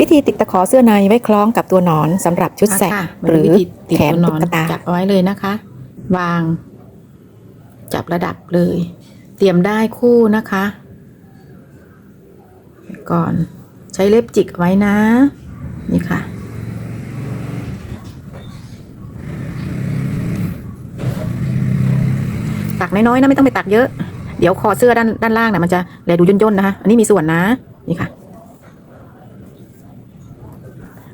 วิธีติดตะขอเสื้อในไว้คล้องกับตัวหนอนสำหรับชุดแสกค่ะหรือวิธีติดแขนตัวนอตุ๊นกตาจับเอาไว้เลยนะคะ วาง จับระดับเลย เตรียมได้คู่นะคะก่อนใช้เล็บจิกไว้นะ นี่ค่ะ ตักน้อยๆนะไม่ต้องไปตักเยอะ เดี๋ยวคอเสื้อด้านด้านล่างนะมันจะแลดูย่นๆนะคะ อันนี้มีส่วนนะ นี่ค่ะ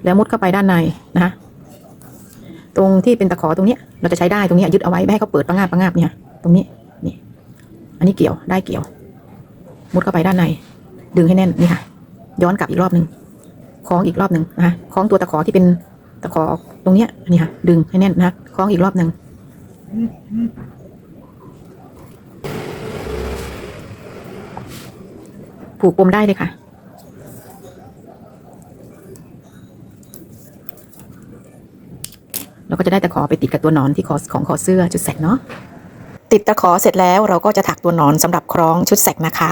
แล้วมุดเข้าไปด้านในนะคะตรงที่เป็นตะขอตรงนี้เราจะใช้ได้ตรงนี้ยึดเอาไว้ไม่ให้เขาเปิดปังงาบปังงาบเนี่ยตรงนี้นี่อันนี้เกี่ยวได้เกี่ยว มุดเข้าไปด้านใน ดึงให้แน่นนี่ค่ะ ย้อนกลับอีกรอบหนึ่งคล้องอีกรอบหนึ่งนะคะคล้องตัวตะขอที่เป็นตะขอตรงเนี้ยนี่ค่ะ ดึงให้แน่นนะคะคล้องอีกรอบหนึ่งผูกปมได้เลยค่ะ เราก็จะได้ตะขอไปติดกับตัวหนอนที่คอของคอเสื้อจุดแสกเนาะติดตะขอเสร็จแล้วเราก็จะถักตัวหนอนสำหรับคล้องชุดแสกนะคะ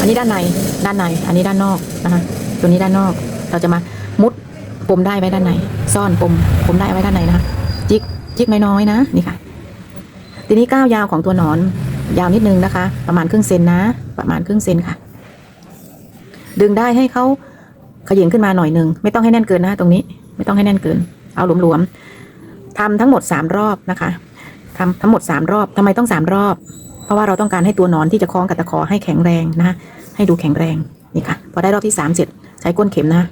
อันนี้ด้านในด้านใน อันนี้ด้านนอกนะคะตัวนี้ด้านนอกเราจะมามุดปมได้ไว้ด้านในซ่อนปมปมได้ไว้ด้านในนะคะจิกจิกน้อยๆนะนี่ค่ะ ทีนี้ก้าวยาวของตัวหนอนยาวนิดนึงนะคะ ประมาณครึ่งเซนนะ ประมาณครึ่งเซนค่ะ ดึงได้ให้เขาขยิงขึ้นมาหน่อยหนึ่งไม่ต้องให้แน่นเกินนะตรงนี้ ไม่ต้องให้แน่นเกิน เอาหลวมๆทำทั้งหมดสามรอบนะคะทำทั้งหมดสามรอบทำไมต้องสามรอบ เพราะว่าเราต้องการให้ตัวนอนที่จะคล้องกับตะขอให้แข็งแรงนะคะให้ดูแข็งแรงนี่ค่ะ พอได้รอบที่สามเสร็จใช้ก้นเข็มนะ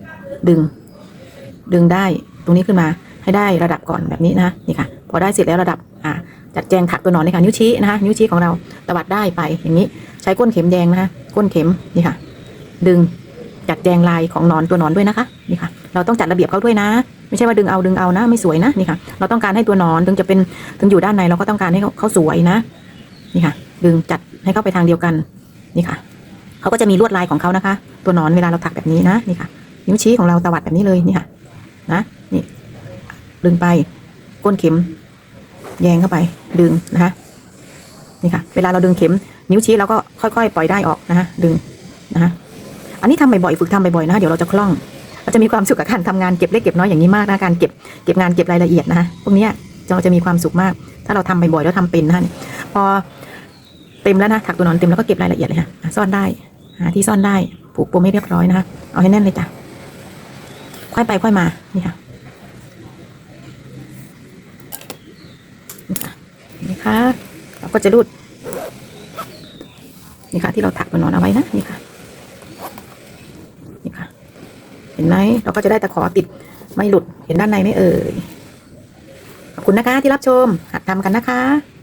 ดึง ดึงได้ตรงนี้ขึ้นมาให้ได้ระดับก่อนแบบนี้นะนี่ค่ะ พอได้เสร็จแล้วระดับอ่าจัดแจงถักตัวนอนนี่ค่ะนิ้วชี้นะคะนิ้วชี้ของเราตวัดได้ไปอย่างนี้ใช้ก้นเข็มแยงนะคะก้นเข็มนี่ค่ะ ดึงจัดแจงลายของนอนตัวนอนด้วยนะคะนี่ค่ะ เราต้องจัดระเบียบเขาด้วยนะ ไม่ใช่ว่าดึงเอาดึงเอานะ ไม่สวยนะนี่ค่ะ เราต้องการให้ตัวนอนถึงจะเป็นถึงอยู่ด้านในเราก็ต้องการให้เขาเขาสวยนะ นี่ค่ะ ดึงจัดให้เข้าไปทางเดียวกันนี่ค่ะเขาก็จะมีลวดลายของเขานะคะ ตัวนอนเวลาเราถักแบบนี้นะนี่ค่ะ นิ้วชี้ของเราตวัดแบบนี้เลยนี่ค่ะ นะนี่ ดึงไปก้นเข็ม แยงเข้าไป ดึงนะคะนี่ค่ะ เวลาเราดึงเข็ม นิ้วชี้เราก็ค่อยๆ ปล่อยได้ออกนะคะดึงนะคะอันนี้ทำบ่อยๆฝึกทำบ่อยๆนะคะเดี๋ยวเราจะคล่อง เราจะมีความสุขกับการทำงานเก็บเล็กเก็บน้อยอย่างนี้มากนะการเก็บเก็บงานเก็บรายละเอียดนะคะพวกนี้เราจะมีความสุขมาก ถ้าเราทำบ่อยๆแล้วทำเป็นนะพอเต็มแล้วนะถักตัวนอนเต็มแล้วก็เก็บรายละเอียดเลยค่ะซ่อนได้หาที่ซ่อนได้ผูกปมให้เรียบร้อยนะคะเอาให้แน่นเลยจ้ะค่อยไปค่อยมานี่ค่ะนี่ค่ะเราก็จะรูดนี่ค่ะที่เราถักตัวนอนเอาไว้นะนี่ค่ะ เห็นไหมเราก็จะได้ตะขอติดไม่หลุดเห็นด้านในไหมเอ่ยขอบคุณนะคะที่รับชมหัดทำกันนะคะ